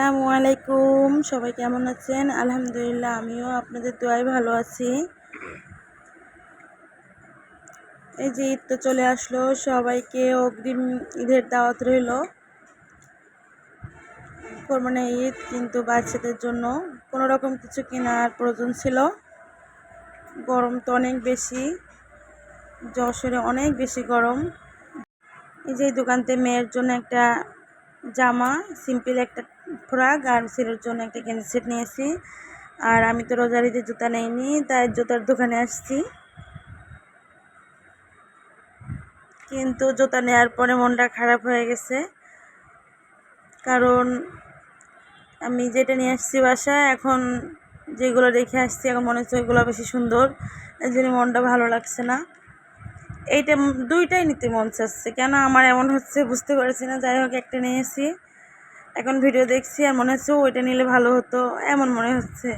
আসসালামু আলাইকুম। সবাই কেমন আছেন? আলহামদুলিল্লাহ, আমিও আপনাদের দোয়ায় ভালো আছি। এই যে ঈদ তো চলে আসলো, সবাইকে অগ্রিম ঈদের দাওয়াত রইল। কোরবানি ঈদ কিন্তু বাচ্চাদের জন্য কোনো রকম কিছু কেনার প্রয়োজন ছিল। গরম তো অনেক বেশি, যশোরে অনেক বেশি গরম। এই যে দোকানতে মেয়ের জন্য একটা জামা, সিম্পল একটা ফ্রক আর ছেলের জন্য একটা গেঞ্জি সেট নিয়েছি। আর আমি তো রোজার ঈদের জুতা নেইনি, তাই জুতার দোকানে আসছি। কিন্তু জুতা নেওয়ার পরে মনটা খারাপ হয়ে গেছে। কারণ আমি যেটা নিয়ে আসছি বাসায়, এখন যেগুলো রেখে আসছি, এখন মনে হচ্ছে ওইগুলো বেশি সুন্দর। এই জন্য মনটা ভালো লাগছে না। এইটা দুইটাই নিতে মন চাচ্ছে। কেন আমার এমন হচ্ছে বুঝতে পারছি না। যাই হোক, একটা নিয়েছি এখন ভিডিও দেখছি আর মনে হচ্ছে ওইটা নিলে ভালো হতো। এমন মনে হচ্ছে।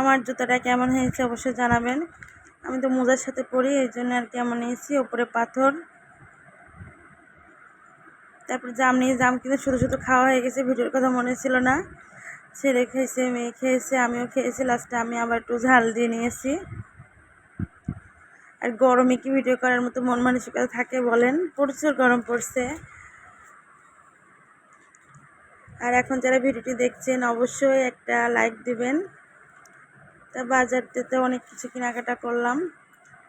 আমার জুতাটা কেমন হয়েছে অবশ্যই জানাবেন। আমি তো মোজার সাথে পরি, এই জন্য আর কি কেমন নিয়েছি ওপরে পাথর। তারপর জাম নিয়ে জাম কিন্তু শুধু শুধু খাওয়া হয়ে গেছে, ভিডিওর কথা মনে ছিল না। ছেলে খেয়েছে, মেয়ে খেয়েছে, আমিও খেয়েছি লাস্টে আমি আবার একটু ঝাল দিয়ে নিয়েছি। আর গরমে কি ভিডিও করার মতো মন মানসিকতা থাকে বলেন? প্রচুর গরম পড়ছে। আর এখন যারা ভিডিওটি দেখছেন, অবশ্যই একটা লাইক দিবেন। তা বাজার দিতে অনেক কিছু কেনাকাটা করলাম।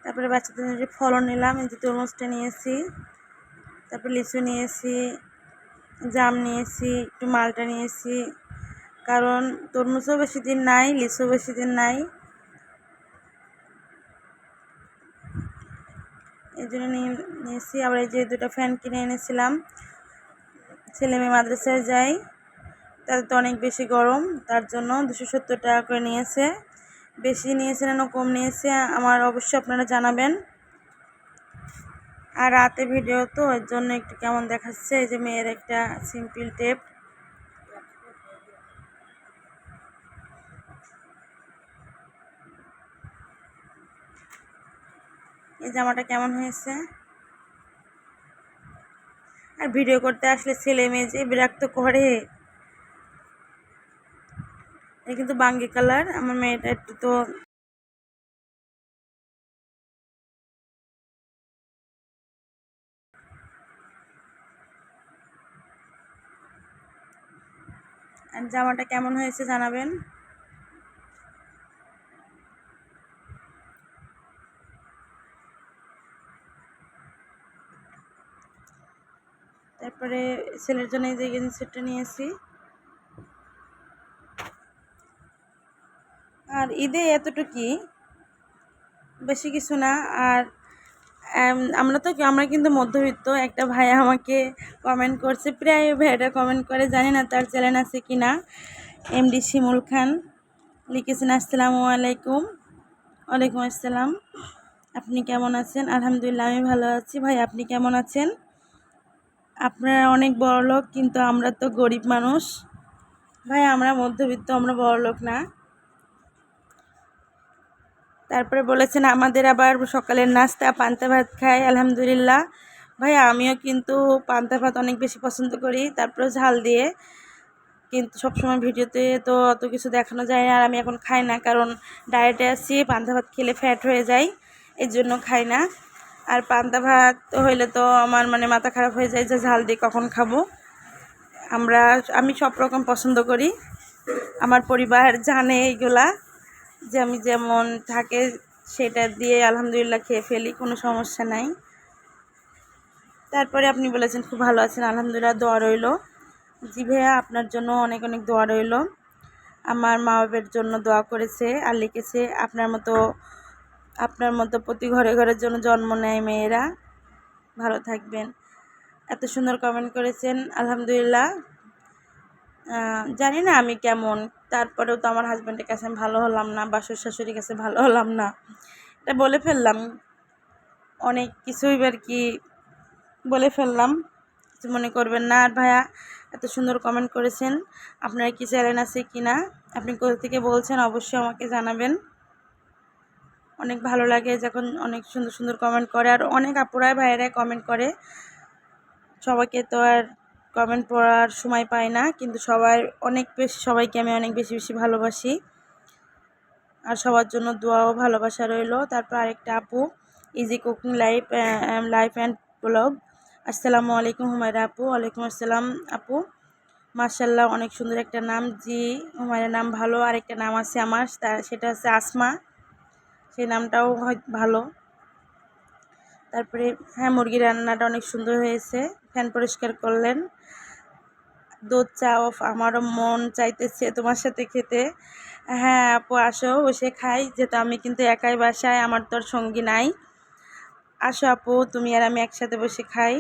তারপরে বাচ্চাদের ফলন নিলাম, এই যে তরমুজটা নিয়েছি, তারপরে লিচু নিয়েছি, জাম নিয়েছি, একটু মালটা নিয়েছি। কারণ তরমুজও বেশি দিন নাই লিচু বেশি দিন নাই। এই জন্য নিয়ে, নিয়েছি। আবার এই যে দুটো ফ্যান কিনে এনেছিলাম। ছেলে মেয়ে মাদ্রাসায় যাই তাদের তো অনেক বেশি গরম, তার জন্য দুশো সত্তর টাকা করে নিয়েছে। বেশি নিয়েছে না কম নিয়েছে, আমার অবশ্যই আপনারা জানাবেন। আর রাতে ভিডিও তো, এর জন্য একটু কেমন দেখাচ্ছে, এই যে মেয়ের একটা সিম্পল টেপ। এই জামাটা কেমন হয়েছে? আর ভিডিও করতে আসলে ছেলে মেয়ে যে বিরক্ত করে। এই কিন্তু বাঙ্গি কালার। আমার মেয়েটা একটু তো জামাটা কেমন হয়েছে জানাবেন? তারপরে ছেলের জন্য এই যে গেঞ্জি সেটটা নিয়েছি আর ঈদে এতটুকুই। বেশি কিছু না। আর আমরা তো, আমরা কিন্তু মধ্যবিত্ত। একটা ভাই আমাকে কমেন্ট করছে, প্রায় ভাইটা কমেন্ট করে, জানি না তার চ্যানেল আছে কি না। এমডি শিমুল খান লিখেছেন, আসসালামু আলাইকুম। ওয়ালাইকুম আসসালাম। আপনি কেমন আছেন? আলহামদুলিল্লাহ, আমি ভালো আছি। ভাই, আপনি কেমন আছেন? আপনারা অনেক বড় লোক কিন্তু আমরা তো গরিব মানুষ। ভাই, আমরা মধ্যবিত্ত, আমরা বড় লোক না। তারপরে বলেছেন, আমাদের আবার সকালের নাস্তা, পান্তা ভাত খাই, আলহামদুলিল্লাহ। ভাই, আমিও কিন্তু পান্তা ভাত অনেক বেশি পছন্দ করি তারপরে ঝাল দিয়ে। কিন্তু সবসময় ভিডিওতে তো অত কিছু দেখানো যায় না, আর আমি এখন খাই না, কারণ ডায়েটে আছি, পান্তা ভাত খেলে ফ্যাট হয়ে যায় এর জন্য খাই না। আর পান্তা ভাত হইলে তো আমার মানে মাথা খারাপ হয়ে যায় যে ঝাল দিয়ে কখন খাব। আমরা, আমি সব রকম পছন্দ করি। আমার পরিবার জানে এইগুলা। যে আমি যেমন থাকে, সেটা দিয়ে আলহামদুলিল্লাহ খেয়ে ফেলি, কোনো সমস্যা নাই। তারপরে আপনি বলেছেন খুব ভালো আছেন, আলহামদুলিল্লাহ দোয়া রইল। জি ভাইয়া, আপনার জন্য অনেক অনেক দোয়া রইল। আমার মা বাবের জন্য দোয়া করেছে, আর লিখেছে, আপনার মতো আপনার মতো প্রতি ঘরে ঘরের জন্য জন্ম নেয় মেয়েরা। ভালো থাকবেন। এত সুন্দর কমেন্ট করেছেন, আলহামদুলিল্লাহ। জানি না আমি কেমন। তারপরেও তো আমার হাজব্যান্ডের কাছে আমি ভালো হলাম না, বাসুর শাশুড়ির কাছে ভালো হলাম না। এটা বলে ফেললাম। অনেক কিছুই আর কি বলে ফেললাম। কিছু মনে করবেন না। আর ভাইয়া এত সুন্দর কমেন্ট করেছেন। আপনার কি চ্যানেল আছে কি না? আপনি কোথা থেকে বলছেন অবশ্যই আমাকে জানাবেন। অনেক ভালো লাগে যখন অনেক সুন্দর সুন্দর কমেন্ট করে। আর অনেক আপুরাই, ভাইয়েরাই কমেন্ট করে। সবাইকে তো আর কমেন্ট পড়ার সময় পাই না, কিন্তু সবাই অনেক বেশি, সবাইকে আমি অনেক বেশি বেশি ভালোবাসি। আর সবার জন্য দোয়াও ভালোবাসা রইল। তারপর আরেকটা আপু easy cooking life life and blog আসসালামু আলাইকুম হুমায়রা আপু, ওয়ালাইকুম আসসালাম আপু। মার্শাল্লাহ অনেক সুন্দর একটা নাম। জি, হুমায়রা নাম ভালো। আরেকটা নাম আছে আমার সেটা হচ্ছে আসমা। সেই নামটাও হয়, ভালো। তারপরে হ্যাঁ মুরগির রান্নাটা অনেক সুন্দর হয়েছে। ফ্যান পরিষ্কার করলেন। দুধ চা অফ আমারও মন চাইতেছে তোমার সাথে খেতে। হ্যাঁ আপু, আসো, বসে খাই। যেহেতু আমি কিন্তু একাই বাসায়, আমার তোর সঙ্গী নাই। আসো, আপু, তুমি আর আমি একসাথে বসে খাই।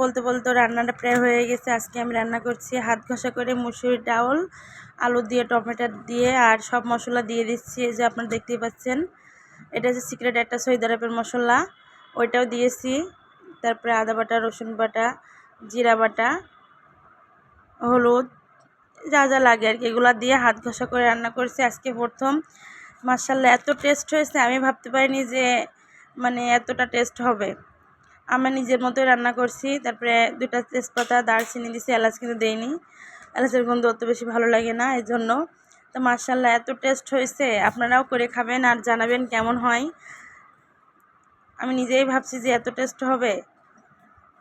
বলতে বলতে রান্নাটা প্রায় হয়ে গেছে। আজকে আমি রান্না করছি হাত ঘষা করে মুসুরির ডাউল আলু দিয়ে, টমেটো দিয়ে আর সব মশলা দিয়ে দিচ্ছি। এই যে আপনারা দেখতেই পাচ্ছেন, এটা হচ্ছে সিক্রেট একটা সৈদ মশলা। ওইটাও দিয়েছি। তারপরে আদা বাটা, রসুন বাটা, জিরা বাটা, হলুদ, যা যা লাগে আর কি, এগুলো দিয়ে হাত ঘষা করে রান্না করছি। আজকে প্রথম। মার্শাল্লাহ এত টেস্ট হয়েছে, আমি ভাবতে পারিনি যে মানে এতটা টেস্ট হবে। আমি নিজের মতোই রান্না করছি। তারপরে দুটা তেজপাতা, দারচিনি দিছি, এলাচ কিন্তু দেইনি। এলাচের গন্ধ অত বেশি ভালো লাগে না এই জন্য তো মার্শাল্লাহ এত টেস্ট হয়েছে, আপনারাও করে খাবেন আর জানাবেন কেমন হয়। আমি নিজেই ভাবছি যে এত টেস্ট হবে।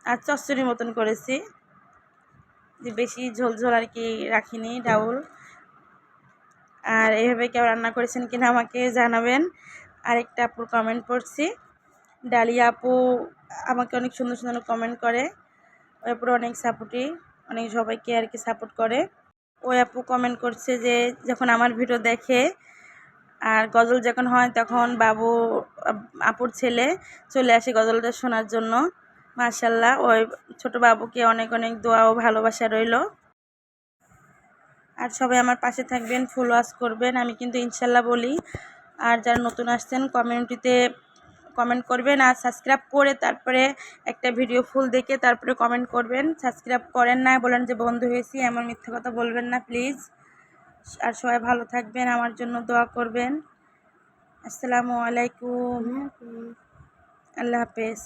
আর চচ্চড়ি মতন করেছি। যে বেশি ঝোল ঝোল আর কি রাখিনি, ডাউল। আর এইভাবে কেউ রান্না করেছেন কিনা আমাকে জানাবেন। আরেকটা আপুর কমেন্ট পড়ছি। ডালিয়া আপু আমাকে অনেক সুন্দর সুন্দর কমেন্ট করে। ওই আপুর অনেক সাপোর্টি অনেক সবাইকে আর কি সাপোর্ট করে। ওই আপু কমেন্ট করছে যে, যখন আমার ভিডিও দেখে আর গজল যখন হয় তখন বাবু, আপুর ছেলে চলে আসে গজলটা শোনার জন্য। মার্শাল্লাহ ওই ছোট বাবুকে অনেক অনেক দোয়া ও ভালোবাসা রইল। আর সবাই আমার পাশে থাকবেন ফুল ওয়াশ করবেন। আমি কিন্তু ইনশাল্লাহ বলি, আর যারা নতুন আসছেন কমিউনিটিতে কমেন্ট করবেন আর সাবস্ক্রাইব করে তারপরে একটা ভিডিও ফুল দেখে তারপরে কমেন্ট করবেন। সাবস্ক্রাইব করেন না বলেন যে বন্ধু হয়েছি এমন মিথ্যা কথা বলবেন না প্লিজ আর সবাই ভালো থাকবেন আমার জন্য দোয়া করবেন। আসসালামু আলাইকুম। আল্লাহ হাফেজ।